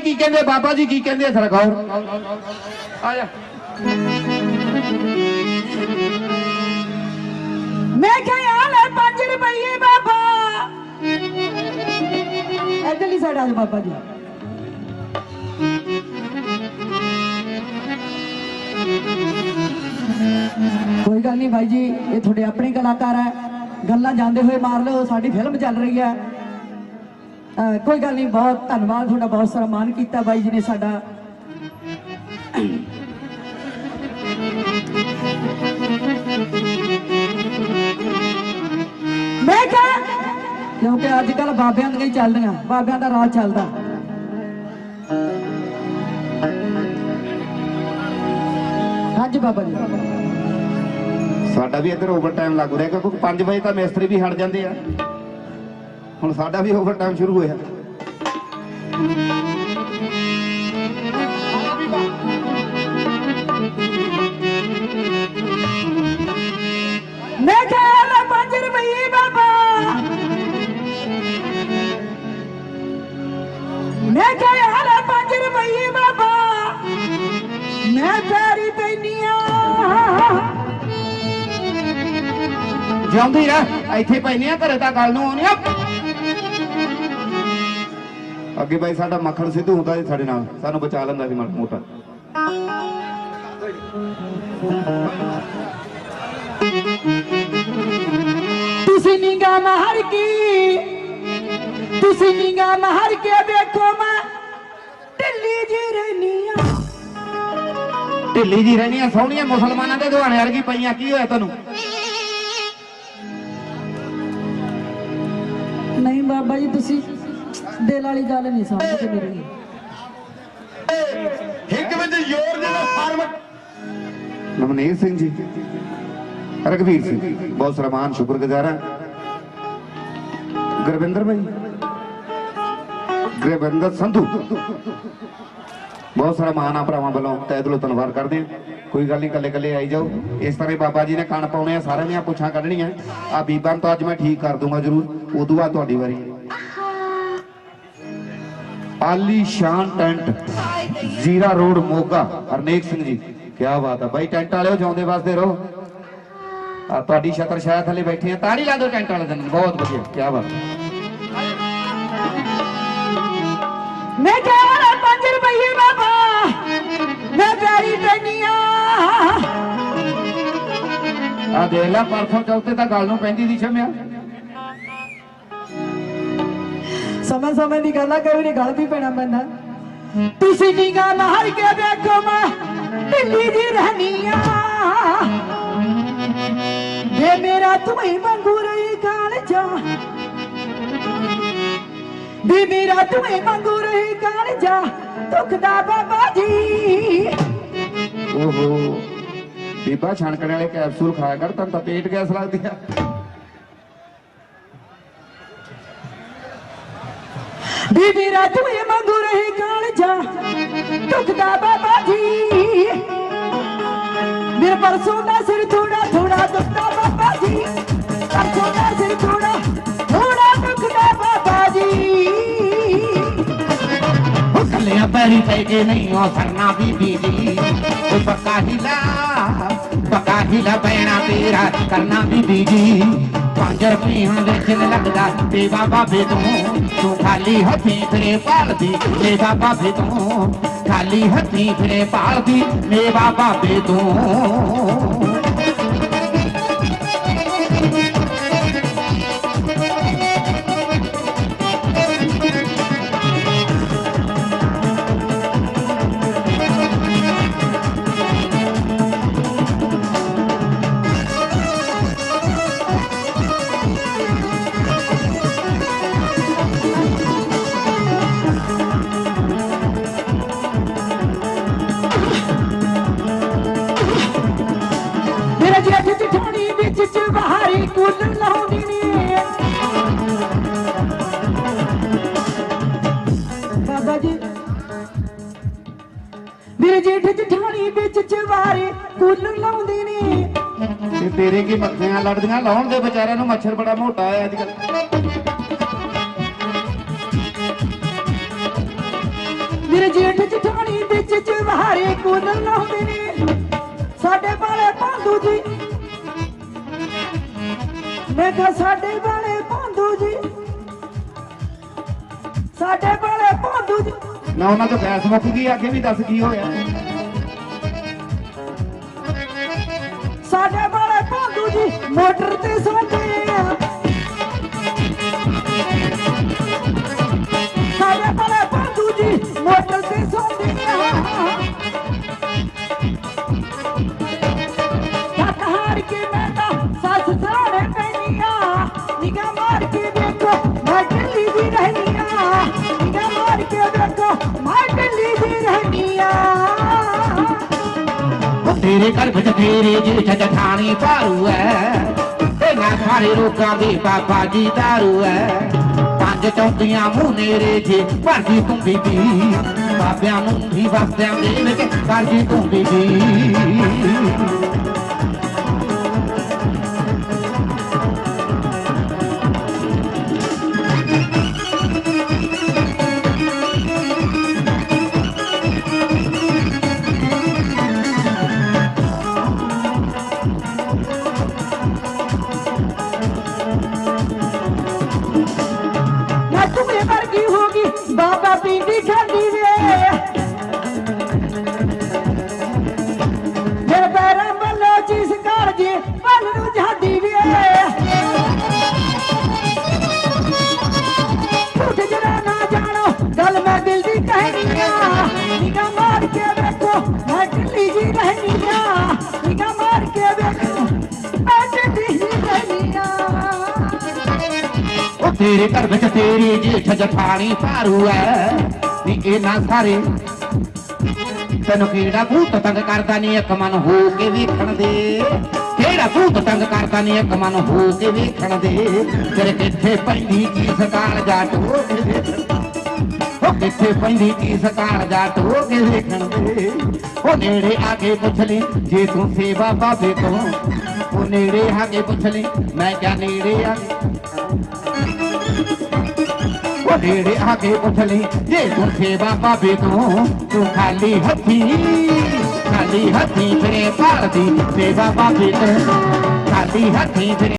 ਕੀ ਕਹਿੰਦੇ? ਬਾਬਾ ਜੀ ਕੀ ਕਹਿੰਦੇ? ਸਰਗੌਰ ਆ ਜਾ। ਮੈਂ ਕਿਹਾ ਆ 5 ਰੁਪਏ ਬਾਬਾ। ਇਧਰਲੀ ਸਾਈਡ ਆ ਜਾਓ ਬਾਬਾ ਜੀ। ਕੋਈ ਗੱਲ ਨਹੀਂ ਭਾਈ ਜੀ, ਇਹ ਤੁਹਾਡੇ ਆਪਣੇ ਕਲਾਕਾਰ ਹੈ ਗੱਲਾਂ ਜਾਂਦੇ ਹੋਏ ਮਾਰ ਲਓ, ਸਾਡੀ ਫਿਲਮ ਚੱਲ ਰਹੀ ਹੈ ਕੋਈ ਗੱਲ ਨਹੀਂ, ਬਹੁਤ ਧੰਨਵਾਦ ਤੁਹਾਡਾ, ਬਹੁਤ ਸਨਮਾਨ ਕੀਤਾ ਬਾਈ ਜੀ ਨੇ ਸਾਡਾ। ਮੈਂ ਕਿਹਾ, ਕਿਉਂਕਿ ਅੱਜ ਕੱਲ ਬਾਬਿਆਂ ਦੀਆਂ ਚੱਲਦੀਆਂ, ਬਾਬਿਆਂ ਦਾ ਰਾਜ ਚੱਲਦਾ। ਹਾਂਜੀ ਬਾਬਾ ਜੀ। ਸਾਡਾ ਵੀ ਇੱਧਰ ਓਵਰ ਟਾਈਮ ਲੱਗ ਰਿਹਾ, ਕਿਉਂਕਿ 5 ਵਜੇ ਤਾਂ ਮਿਸਤਰੀ ਵੀ ਹਟ ਜਾਂਦੇ ਆ। ਹੁਣ ਸਾਡਾ ਵੀ ਓਵਰ ਟਾਈਮ ਸ਼ੁਰੂ ਹੋਇਆ। ਲੈ 5 ਰੁਪਏ ਬਾਬਾ। 5 ਰੁਪਏ ਬਾਬਾ। ਮੈਂ ਪੈਰੀ ਪੈਨੀਆਂ। ਜਿਉਂਦੀ ਰਹਿ ਇੱਥੇ ਪੈਨੇ ਆ ਘਰੇ ਤਾਂ ਗੱਲ ਨੂੰ ਆਉਣੀ ਆ। ਅੱਗੇ ਬਾਈ ਸਾਡਾ ਮੱਖਣ ਸਿੱਧੂ ਹੁੰਦਾ ਸੀ ਸਾਡੇ ਨਾਲ ਸਾਨੂੰ ਬਚਾ ਲੈਂਦਾ ਸੀ ਮਾੜਾ ਮੋਟਾ। ਤੁਸੀਂ ਨਿਗਾ ਮਾਰ ਕੇ ਤੁਸੀਂ ਨਿਗਾ ਮਾਰ ਕੇ ਵੇਖੋ ਮੈਂ ਢਿੱਲੀ ਜੀ ਰਹਿਨੀਆਂ ਢਿੱਲੀ ਜੀ ਰਹਿਣੀਆਂ ਸੋਹਣੀਆਂ ਮੁਸਲਮਾਨਾਂ ਦੇ ਦੁਆਣੇ ਵਰਗੀ ਪਈਆਂ ਕੀ ਹੋਇਆ ਤੁਹਾਨੂੰ? ਨਹੀਂ ਬਾਬਾ ਜੀ ਤੁਸੀਂ ਦਿਲ ਵਾਲੀ ਗੱਲ ਨਹੀਂ ਸਮਝਦੇ ਮੇਰੀ। ਇੱਕ ਵਿੱਚ ਜ਼ੋਰ ਜਿਹੜਾ ਫਾਰਮ ਨਵਨੀਤ ਸਿੰਘ ਜੀ ਰਗਵੀਰ ਸਿੰਘ ਬਹੁਤ ਸਨਮਾਨ ਸ਼ੁਕਰਗੁਜ਼ਾਰ ਹਾਂ। ਗੁਰਵਿੰਦਰ ਭਾਈ ਗੁਰਵਿੰਦਰ ਸੰਧੂ, ਬਹੁਤ ਸਾਰਾ ਮਾਨ ਆ ਭਰਾਵਾਂ ਵੱਲੋਂ, ਤਹਿ ਦਿਲੋਂ ਧੰਨਵਾਦ ਕਰਦੇ ਹਾਂ। ਕੋਈ ਗੱਲ ਨਹੀਂ ਕੱਲੇ ਕੱਲੇ ਆਈ ਜਾਓ। ਇਸ ਤਰ੍ਹਾਂ ਹੀ ਬਾਬਾ ਜੀ ਨੇ ਕਣ ਪਾਉਣੇ ਆ, ਸਾਰਿਆਂ ਦੀਆਂ ਪੁੱਛਾਂ ਕੱਢਣੀਆਂ। ਆ ਬੀਬਾਂ ਨੂੰ ਤਾਂ ਅੱਜ ਮੈਂ ਠੀਕ ਕਰ ਦੂੰਗਾ ਜਰੂਰ। ਉਦੋਂ ਬਾਅਦ ਤੁਹਾਡੀ ਵਾਰੀ। Aali Shan tent Zira road Moga. Harnek Singh ji ਕੀ ਬਾਤ ਆ। ਬਾਈ ਟੈਂਟ ਵਾਲਿਓ ਜਾਉਂਦੇ ਵਾਸਤੇ ਰਹੋ। ਆ ਤੁਹਾਡੀ ਛਤਰ ਛਾਇਆ ਥੱਲੇ ਬੈਠੇ ਆ। ਤਾੜੀ ਲਾ ਦਿਓ ਟੈਂਟ ਵਾਲੇ ਦਿਨ। ਬਹੁਤ ਵਧੀਆ ਕੀ ਬਾਤ ਮੈਂ ਕਿਹਾ ਲੈ 5 ਰੁਪਏ ਬਾਬਾ ਮੈਂ ਪਿਆਰੀ ਪੈਨੀਆਂ ਆ। ਦੇਖ ਲੈ ਪਰਸੋਂ ਚੌਥੇ ਤਾਂ ਗੱਲ ਨੂੰ ਪੈਂਦੀ ਦੀ ਛਮਿਆ ਸਮੇਂ ਸਮੇਂ ਦੀ ਗੱਲ ਆ ਕਈ ਵਾਰੀ ਗੱਲ ਵੀ ਪੈਣਾ ਪੈਂਦਾ। ਤੁਸੀਂ ਨਿਗਾ ਮਾਰ ਕੇ ਵੇਖੋ ਮੈਂ ਢਿੱਲੀ ਜੀ ਰਹਿਨੀਆਂ ਵੇ ਮੇਰਾ ਤੂੰ ਹੀ ਵਾਂਗੂ ਰਹੀ ਕਾਲ ਜਾ ਵੀ ਮੇਰਾ ਤੂੰ ਹੀ ਵਾਂਗੂ ਰਹੀ ਕਾਲ ਜਾ, ਦੁੱਖ ਬਾਬਾ ਜੀ। ਓਹੋ, ਬੀਬਾ ਛਣਕਣ ਵਾਲੇ ਕੈਪਸੂਲ ਖਾਇਆ ਕਰ ਤੈਨੂੰ ਤਾਂ ਪੇਟ ਗੈਸ ਲੱਗਦੀ ਆ। ਵੀ ਮੇਰਾ ਤੂੰ ਹੀ ਰਹੀ ਕਾਲ ਜਾ। ਦੁੱਖ ਬਾਬਾ ਜੀ। ਮੇਰੇ ਪਰਸੋਂ ਦਾ ਸਿਰ ਥੋੜਾ ਥੋੜਾ ਦੁਖਦਾ ਬਾਬਾ ਜੀ। ਪਰਸੋਂ ਦਾ ਸਿਰ ਥੋੜਾ ਥੋੜਾ ਦੁਖਦਾ ਬਾਬਾ ਜੀ। ਉਹ ਪੈਰੀ ਪੈ ਕੇ ਨਹੀਂ ਉਹ ਸਰਨਾ ਬੀਬੀ ਜੀ। ਉਹ ਪੱਕਾ ਹਿਲਾ ਪੱਕਾ ਹਿਲਾ ਪੈਣਾ ਤੇਰਾ ਕਰਨਾ ਬੀਬੀ ਜੀ। ਪੰਜ ਰੁਪਈਆਂ ਵਿੱਚ ਨੀ ਲੱਗਦਾ। ਤੇ ਬਾਬਾ ਬੇ ਤੂੰ ਤੂੰ ਖਾਲੀ ਹੱਥੀਂ ਫਿਰੇ ਭਾਲਦੀ। ਤੇ ਬਾਬਾ ਬੇ ਤੂੰ ਖਾਲੀ ਹੱਥੀਂ ਫਿਰੇ ਭਾਲਦੀ। ਮੇ ਬਾਬਾ ਤੂੰ ਮੇਰੇ ਜੇਠ ਜਠਾਣੀ ਵਿੱਚ ਚਵਾਰੀ ਕੁੱਲ ਲਾਉਂਦੀ ਨੇ। ਤੇ ਤੇਰੇ ਕੀ ਮੱਖੀਆਂ ਲੜਦੀਆਂ? ਲਾਉਣ ਦੇ ਵਿਚਾਰਿਆਂ ਨੂੰ ਮੱਛਰ ਬੜਾ ਮੋਟਾ ਆਇਆ ਅੱਜ ਕੱਲ ਮੇਰੇ ਜੇਠ ਜਠਾਣੀ ਵਿੱਚ ਚਵਾਰੇ ਕੋਨਲ ਲਾਉਂਦੇ ਨੇ। ਸਾਡੇ ਵਾਲੇ ਭਾਂਦੂ ਜੀ। ਮੈਂ ਕਿਹਾ ਸਾਡੇ ਵਾਲੇ ਭਾਂਦੂ ਜੀ। ਸਾਡੇ ਵਾਲੇ ਭਾਂਦੂ ਜੀ। ਨਾ ਉਹਨਾਂ ਤੋਂ ਗੈਸ ਮੁੱਕ ਗਈ ਅੱਗੇ ਵੀ ਦੱਸ ਕੀ ਹੋਇਆ। ਸਾਡੇ ਵਾਲੇ ਭਾਂਦੂ ਜੀ ਮੋਟਰ ਤੇ ਸੌਂਦੇ ਆ। ਸਾਡੇ ਵਾਲੇ ਭਾਂਦੂ ਜੀ ਮੋਟਰ ਤੇ ਸੌਂਦੇ ਮਾਰ ਕੇ ਦੀ ਰਹਿਣੀਆਂ ਤੇਰੇ ਘਰ ਵਿੱਚ ਤੇਰੇ ਜੇਠ ਜਠਾਣੀ ਭਾਰੂ ਐ। ਤੇ ਨਾ ਸਾਰੇ ਲੋਕਾਂ ਦੇ ਬਾਬਾ ਜੀ ਦਾਰੂ ਐ। ਪੰਜ ਚੌਂਕੀਆਂ ਮੂੰਹ ਨੇਰੇ ਜੇ ਭਰਦੀ ਤੂੰ ਬੀਬੀ ਬਾਬਿਆਂ ਨੂੰ ਵੀ ਵਸਦਿਆਂ ਦੇ ਵਿੱਚ ਕਰਦੀ ਤੂੰ ਬੀਬੀ ਬਾਬਾ ਪੀਂਦੀ ਤੇਰੇ ਘਰ ਵਿੱਚ ਤੇਰੀ ਜੇਠ ਜਠਾਣੀ ਭਾਰੂ ਐ। ਨੀ ਇਹਨਾਂ ਸਾਰੇ ਤੈਨੂੰ ਕਿਹੜਾ ਭੂਤ ਤੰਗ ਕਰਦਾ ਨਹੀਂ ਇੱਕ ਮਨ ਹੋ ਕੇ ਵੇਖਣ ਦੇ। ਕਿਹੜਾ ਭੂਤ ਤੰਗ ਕਰਦਾ ਨਹੀਂ ਇੱਕ ਮਨ ਹੋ ਕੇ ਵੇਖਣ ਦੇ। ਤੇਰੇ ਕਿੱਥੇ ਪੈਂਦੀ ਕੀ ਸਕਾਲ ਜਾ ਟੋ ਕੇ ਵੇਖਣ। ਉਹ ਕਿੱਥੇ ਪੈਂਦੀ ਕੀ ਸਕਾਲ ਜਾ ਟੋ ਵੇਖਣ ਦੇ। ਉਹ ਨੇੜੇ ਆ ਕੇ ਪੁੱਛ ਲਈ ਜੇ ਤੂੰ ਸੇਵਾ ਬਾਬੇ ਤੋਂ। ਉਹ ਨੇੜੇ ਆ ਕੇ ਪੁੱਛ ਲਈ ਮੈਂ ਕਿਆ ਨੇੜੇ ਆ? ਕੇ ਉਹ ਨੇੜੇ ਆ ਕੇ ਪੁੱਛ ਲਈ ਜੇ ਤੂੰ ਸੇਵਾ ਬਾਬੇ ਤੋਂ ਤੂੰ ਖਾਲੀ ਹੱਥੀ ਖਾਲੀ ਹੱਥੀ ਫਿਰੇ ਭਾਰਤੀ ਸੇਵਾ ਬਾਬੇ ਤੋਂ ਖਾਲੀ ਹੱਥੀ ਫਿਰੇ